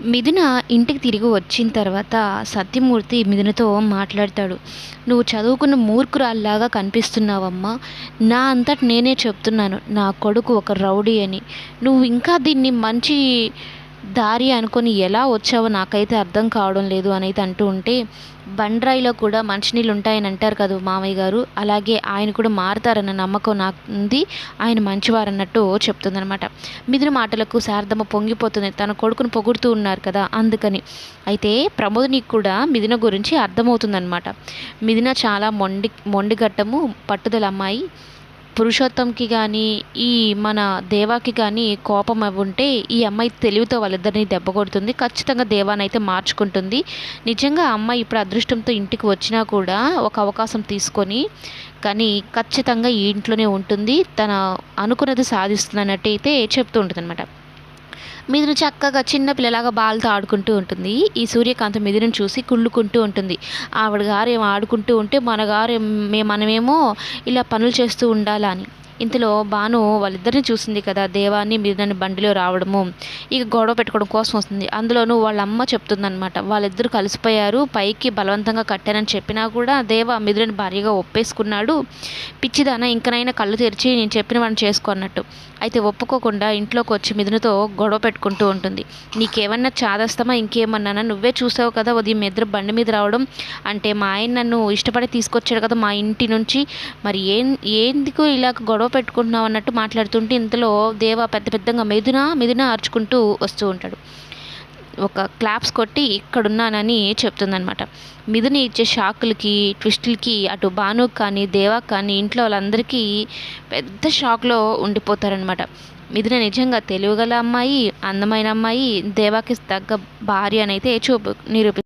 మిథున ఇంటికి తిరిగి వచ్చిన తర్వాత సత్యమూర్తి మిథునతో మాట్లాడతాడు. నువ్వు చదువుకున్న మూర్ఖురాల్లాగా కనిపిస్తున్నావమ్మా. నా అంతట నేనే చెప్తున్నాను. నా కొడుకు ఒక రౌడీ అని. నువ్వు ఇంకా దీన్ని మంచి దారి అనుకొని ఎలా వచ్చావో నాకైతే అర్థం కావడం లేదు అనైతే అంటూ ఉంటే బండ్రాయిలో కూడా మంచినీళ్ళు ఉంటాయని అంటారు కదా మామయ్య గారు. అలాగే ఆయన కూడా మారుతారన్న నమ్మకం నాకు ఉంది ఆయన మంచివారన్నట్టు చెప్తుందనమాట మిదిన మాటలకు శారదమ్మ పొంగిపోతుంది. తన కొడుకును పొగుడుతూ ఉన్నారు కదా అందుకని. అయితే ప్రమోదినికి కూడా మిదిన గురించి అర్థమవుతుందనమాట మిదిన చాలా మొండి మొండిగట్టము పట్టుదల అమ్మాయి. పురుషోత్తంకి కానీ ఈ మన దేవాకి కానీ కోపం ఉంటే ఈ అమ్మాయి తెలివితో వాళ్ళిద్దరిని దెబ్బ కొడుతుంది. ఖచ్చితంగా దేవానైతే మార్చుకుంటుంది. నిజంగా అమ్మాయి ఇప్పుడు అదృష్టంతో ఇంటికి వచ్చినా కూడా ఒక అవకాశం తీసుకొని కానీ ఖచ్చితంగా ఈ ఇంట్లోనే ఉంటుంది. తన అనుకున్నది సాధిస్తున్నట్టు అయితే చెప్తూ ఉంటుంది అనమాట మిథున చక్కగా చిన్న పిల్లలాగా బాల్తో ఆడుకుంటూ ఉంటుంది. ఈ సూర్యకాంత మిథునను చూసి కుళ్ళుకుంటూ ఉంటుంది. ఆవిడ గారు ఏమో ఆడుకుంటూ ఉంటే మన గారు మేము మనమేమో ఇలా పనులు చేస్తూ ఉండాలని. ఇంతలో భాను వాళ్ళిద్దరిని చూసింది కదా దేవాన్ని మిథునని బండిలో రావడము ఇక గొడవ పెట్టుకోవడం కోసం వస్తుంది. అందులోనూ వాళ్ళ అమ్మ చెప్తుందనమాట వాళ్ళిద్దరు కలిసిపోయారు పైకి బలవంతంగా కట్టానని చెప్పినా కూడా దేవ మిథునని భార్యగా ఒప్పేసుకున్నాడు. పిచ్చిదాన ఇంకనైనా కళ్ళు తెరిచి నేను చెప్పిన వాడిని చేసుకున్నట్టు అయితే ఒప్పుకోకుండా ఇంట్లోకి వచ్చి మిథునతో గొడవ పెట్టుకుంటూ ఉంటుంది. నీకేమన్నా చాదస్తామా ఇంకేమన్నా నువ్వే చూసావు కదా ఉదయం ఇద్దరు బండి మీద రావడం. అంటే మా ఆయన నన్ను ఇష్టపడి తీసుకొచ్చాడు కదా మా ఇంటి నుంచి. మరి ఏం ఎందుకు ఇలా గొడవ పెట్టుకుంటున్నావు అన్నట్టు మాట్లాడుతుంటే ఇంతలో దేవ పెద్ద పెద్దగా మెదున మెదున అరుచుకుంటూ వస్తూ ఉంటాడు. ఒక క్లాప్స్ కొట్టి ఇక్కడున్నానని చెప్తుందనమాట మిథుని ఇచ్చే షాకులకి ట్విస్టులకి అటు భాను కానీ దేవా కానీ ఇంట్లో వాళ్ళందరికీ పెద్ద షాక్లో ఉండిపోతారనమాట మిథున నిజంగా తెలివిగల అమ్మాయి అందమైన అమ్మాయి దేవాకి తగ్గ భార్య అనైతే చూపు నిరూపి